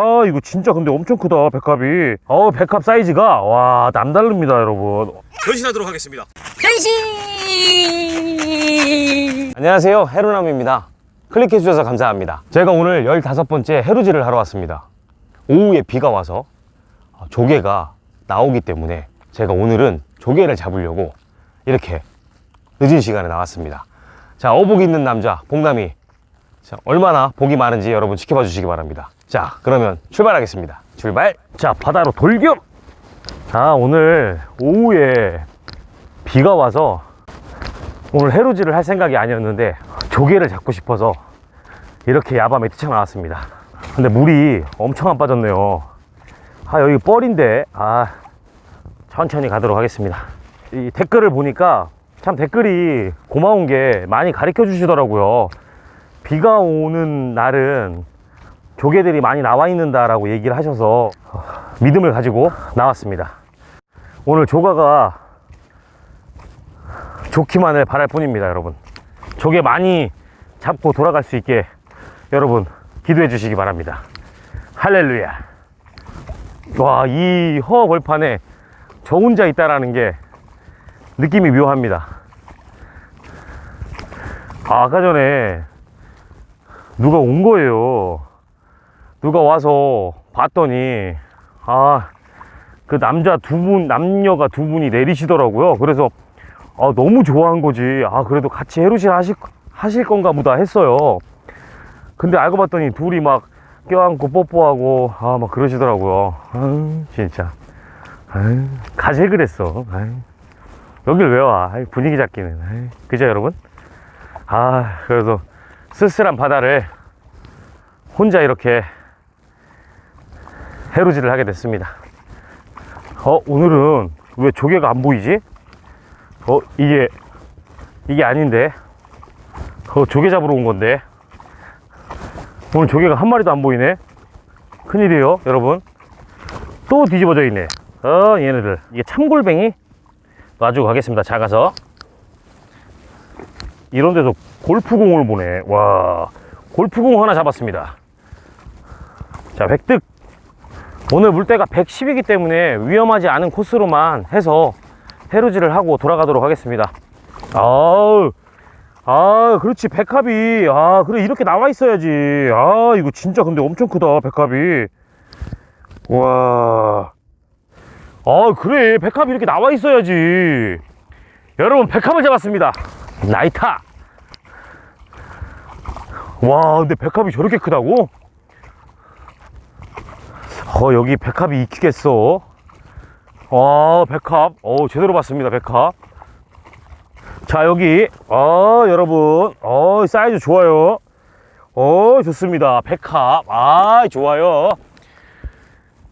아 이거 진짜 근데 엄청 크다 백합이. 어 백합 사이즈가? 와 남다릅니다 여러분. 변신하도록 하겠습니다. 변신! 안녕하세요 해루남입니다. 클릭해 주셔서 감사합니다. 제가 오늘 15번째 해루질을 하러 왔습니다. 오후에 비가 와서 아, 조개가 나오기 때문에 제가 오늘은 조개를 잡으려고 이렇게 늦은 시간에 나왔습니다. 자 어복 있는 남자 복남이. 자, 얼마나 복이 많은지 여러분 지켜봐 주시기 바랍니다 자 그러면 출발하겠습니다. 출발. 자 바다로 돌격! 자 오늘 오후에 비가 와서 오늘 해루질을 할 생각이 아니었는데 조개를 잡고 싶어서 이렇게 야밤에 뛰쳐나왔습니다. 근데 물이 엄청 안 빠졌네요. 아 여기 뻘인데 아 천천히 가도록 하겠습니다. 이 댓글을 보니까 참 댓글이 고마운 게 많이 가르쳐 주시더라고요. 비가 오는 날은 조개들이 많이 나와 있는다라고 얘기를 하셔서 어, 믿음을 가지고 나왔습니다. 오늘 조가가 좋기만을 바랄 뿐입니다 여러분. 조개 많이 잡고 돌아갈 수 있게 여러분 기도해 주시기 바랍니다. 할렐루야. 와 이 허벌판에 저 혼자 있다라는 게 느낌이 묘합니다. 아, 아까 전에 누가 온 거예요 누가 와서 봤더니 아 그 남자 두 분 남녀가 두 분이 내리시더라고요 그래서 아, 너무 좋아한 거지. 아, 그래도 같이 해루질 하실, 하실 건가 보다 했어요. 근데 알고 봤더니 둘이 막 껴안고 뽀뽀하고, 아, 막 그러시더라고요. 아 진짜. 아 가재 그랬어. 아유, 여길 왜 와? 아유, 분위기 잡기는. 아유, 그죠, 여러분? 아, 그래서 쓸쓸한 바다를 혼자 이렇게 해루질을 하게 됐습니다. 어, 오늘은 왜 조개가 안 보이지? 어 이게 이게 아닌데. 어 조개 잡으러 온 건데. 오늘 조개가 한 마리도 안 보이네. 큰일이에요 여러분. 또 뒤집어져 있네. 어 얘네들. 이게 참골뱅이? 놔주고 가겠습니다 작아서. 이런 데서 골프공을 보네. 와 골프공 하나 잡았습니다. 자 획득 오늘 물때가 110이기 때문에 위험하지 않은 코스로만 해서 해루질을 하고 돌아가도록 하겠습니다. 아우, 아, 그렇지, 백합이. 아, 그래, 이렇게 나와 있어야지. 아, 이거 진짜 근데 엄청 크다, 백합이. 와. 아, 그래, 백합이 이렇게 나와 있어야지. 여러분, 백합을 잡았습니다. 나이타. 와, 근데 백합이 저렇게 크다고? 어, 여기 백합이 있겠어. 아, 백합. 어, 제대로 봤습니다, 백합. 자, 여기. 아, 여러분. 어, 사이즈 좋아요. 어, 좋습니다. 백합. 아, 좋아요.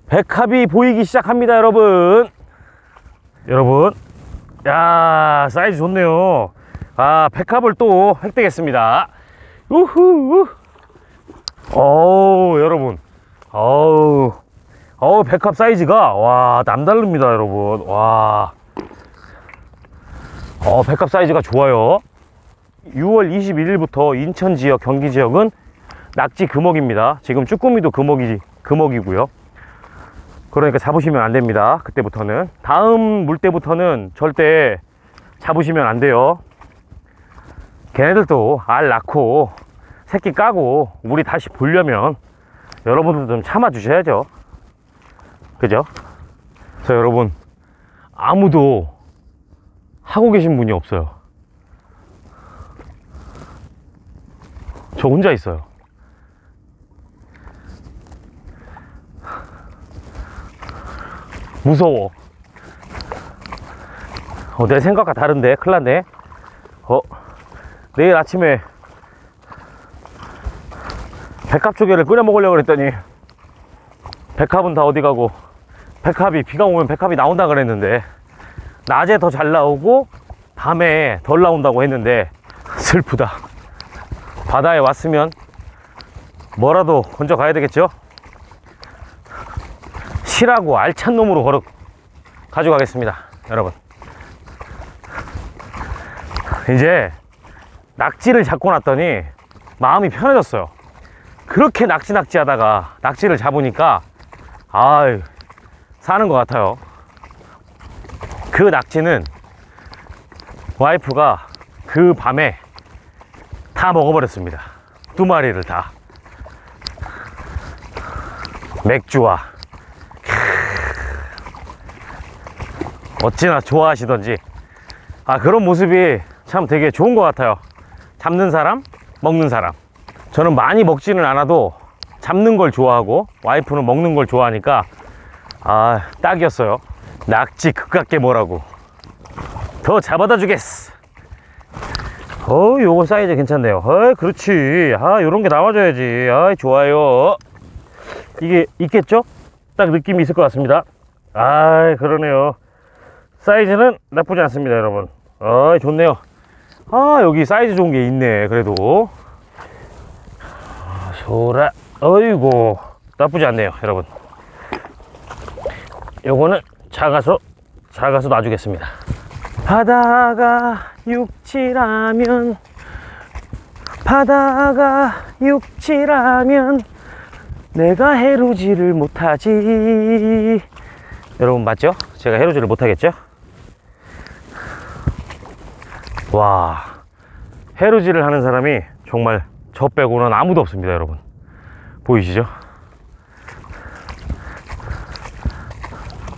백합이 보이기 시작합니다, 여러분. 여러분. 야, 사이즈 좋네요. 아, 백합을 또 획득했습니다. 우후. 어우, 여러분. 어우. 어우 백합 사이즈가. 와 남다릅니다 여러분. 와. 어, 백합 사이즈가 좋아요. 6월 21일부터 인천 지역 경기 지역은 낙지 금어기입니다. 지금 쭈꾸미도 금어기 금어기고요. 그러니까 잡으시면 안 됩니다 그때부터는. 다음 물 때부터는 절대 잡으시면 안 돼요. 걔네들도 알 낳고 새끼 까고 우리 다시 보려면 여러분들 좀 참아 주셔야죠 그죠? 자, 여러분. 아무도 하고 계신 분이 없어요. 저 혼자 있어요. 무서워. 어, 내 생각과 다른데? 큰일 났네. 어, 내일 아침에 백합 조개를 끓여 먹으려고 그랬더니 백합은 다 어디 가고 백합이 비가 오면 백합이 나온다 그랬는데 낮에 더 잘 나오고 밤에 덜 나온다고 했는데 슬프다. 바다에 왔으면 뭐라도 건져 가야 되겠죠? 실하고 알찬 놈으로 걸어 가져가겠습니다 여러분. 이제 낙지를 잡고 났더니 마음이 편해졌어요. 그렇게 낙지 낙지 하다가 낙지를 잡으니까 아유 사는 것 같아요. 그 낙지는 와이프가 그 밤에 다 먹어버렸습니다. 두 마리를 다. 맥주와 어찌나 좋아하시던지. 아 그런 모습이 참 되게 좋은 것 같아요. 잡는 사람 먹는 사람. 저는 많이 먹지는 않아도 잡는 걸 좋아하고 와이프는 먹는 걸 좋아하니까 아 딱이었어요. 낙지 그깟게 뭐라고. 더 잡아다 주겠어. 어 요거 사이즈 괜찮네요. 어 그렇지. 아 요런 게 나와줘야지. 아 좋아요. 이게 있겠죠? 딱 느낌이 있을 것 같습니다. 아 그러네요. 사이즈는 나쁘지 않습니다 여러분. 아 좋네요. 아 여기 사이즈 좋은 게 있네 그래도. 아, 소라. 어이구 나쁘지 않네요 여러분 요거는 작아서 작아서 놔주겠습니다 바다가 육지라면 바다가 육지라면 내가 해루지를 못하지 여러분 맞죠? 제가 해루지를 못하겠죠? 와 해루지를 하는 사람이 정말 저 빼고는 아무도 없습니다 여러분 보이시죠?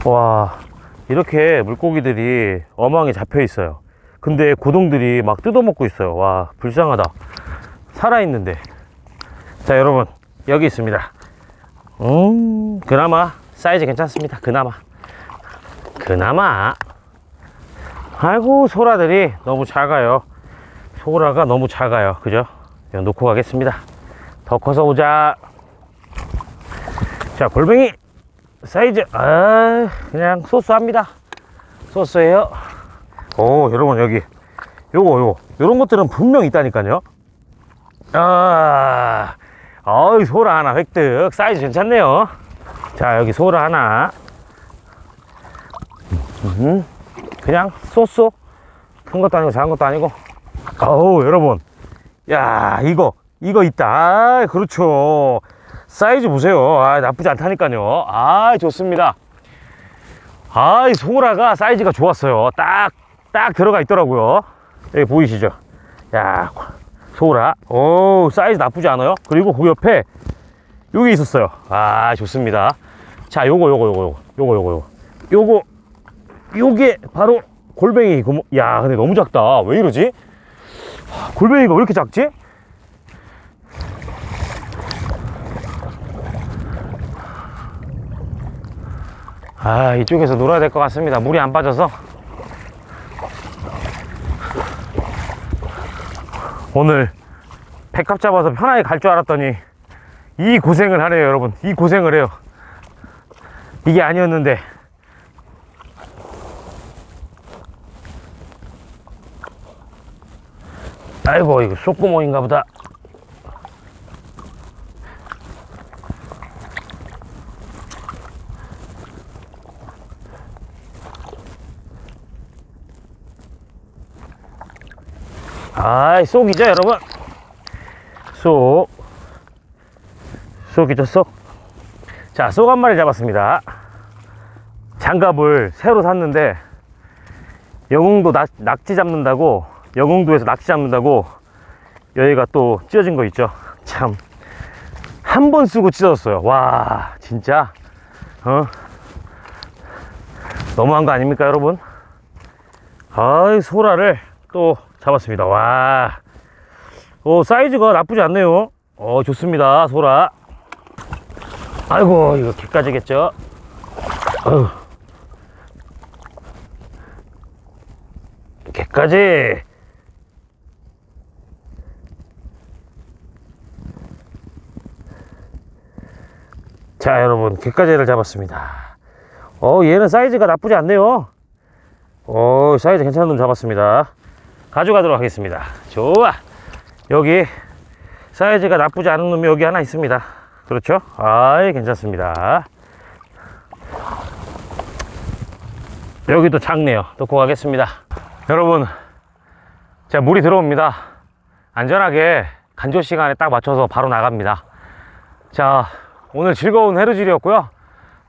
와 이렇게 물고기들이 어망에 잡혀 있어요. 근데 고동들이 막 뜯어먹고 있어요. 와 불쌍하다. 살아있는데. 자 여러분 여기 있습니다. 음 그나마 사이즈 괜찮습니다. 그나마. 그나마. 아이고 소라들이 너무 작아요. 소라가 너무 작아요. 그죠? 이거 놓고 가겠습니다. 더 커서 오자. 자 골뱅이 사이즈 아 그냥 소스합니다. 소스예요. 오 여러분 여기. 요거 요거. 요런 것들은 분명 있다니까요. 아 어이 소라 하나 획득. 사이즈 괜찮네요. 자 여기 소라 하나. 음, 그냥 소스. 큰 것도 아니고 작은 것도 아니고. 어우 여러분. 야 이거. 이거 있다. 아 그렇죠 사이즈 보세요. 아 나쁘지 않다니까요. 아 좋습니다. 아 이 소라가 사이즈가 좋았어요. 딱 딱 들어가 있더라고요. 여기 보이시죠? 야 소라. 오 사이즈 나쁘지 않아요? 그리고 그 옆에 여기 있었어요. 아 좋습니다. 자 요거 요거 요거 요거 요거 요거 요거. 요거 요게 바로 골뱅이. 고모 야 근데 너무 작다. 왜 이러지? 아, 골뱅이가 왜 이렇게 작지? 아 이쪽에서 놀아야 될 것 같습니다. 물이 안 빠져서. 오늘 백합 잡아서 편하게 갈 줄 알았더니 이 고생을 하네요 여러분. 이 고생을 해요. 이게 아니었는데. 아이고 이거 속구멍인가 보다 아이 쏙이죠 여러분? 쏙 쏙이죠 쏙자 쏙 한 마리 잡았습니다. 장갑을 새로 샀는데 영흥도 낙, 낙지 잡는다고 영흥도에서 낙지 잡는다고 여기가 또 찢어진 거 있죠? 참. 한 번 쓰고 찢어졌어요. 와 진짜? 어? 너무한 거 아닙니까 여러분? 아이 소라를 또 잡았습니다. 와. 오, 사이즈가 나쁘지 않네요. 어 좋습니다 소라. 아이고 이거 개까지겠죠? 어휴. 개까지. 자 여러분 개까지를 잡았습니다. 어 얘는 사이즈가 나쁘지 않네요. 어 사이즈 괜찮은 놈 잡았습니다 가져가도록 하겠습니다. 좋아. 여기 사이즈가 나쁘지 않은 놈이 여기 하나 있습니다. 그렇죠? 아이 괜찮습니다. 여기도 작네요. 놓고 가겠습니다. 여러분 자 물이 들어옵니다. 안전하게 간조 시간에 딱 맞춰서 바로 나갑니다. 자, 오늘 즐거운 해루질이었고요.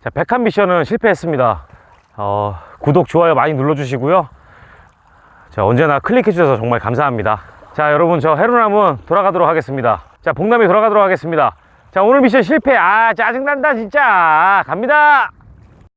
자, 100칸 미션은 실패했습니다. 어, 구독, 좋아요 많이 눌러주시고요. 자, 언제나 클릭해주셔서 정말 감사합니다. 자, 여러분, 저 해루남은 돌아가도록 하겠습니다. 자, 복남이 돌아가도록 하겠습니다. 자, 오늘 미션 실패. 아, 짜증난다, 진짜. 갑니다.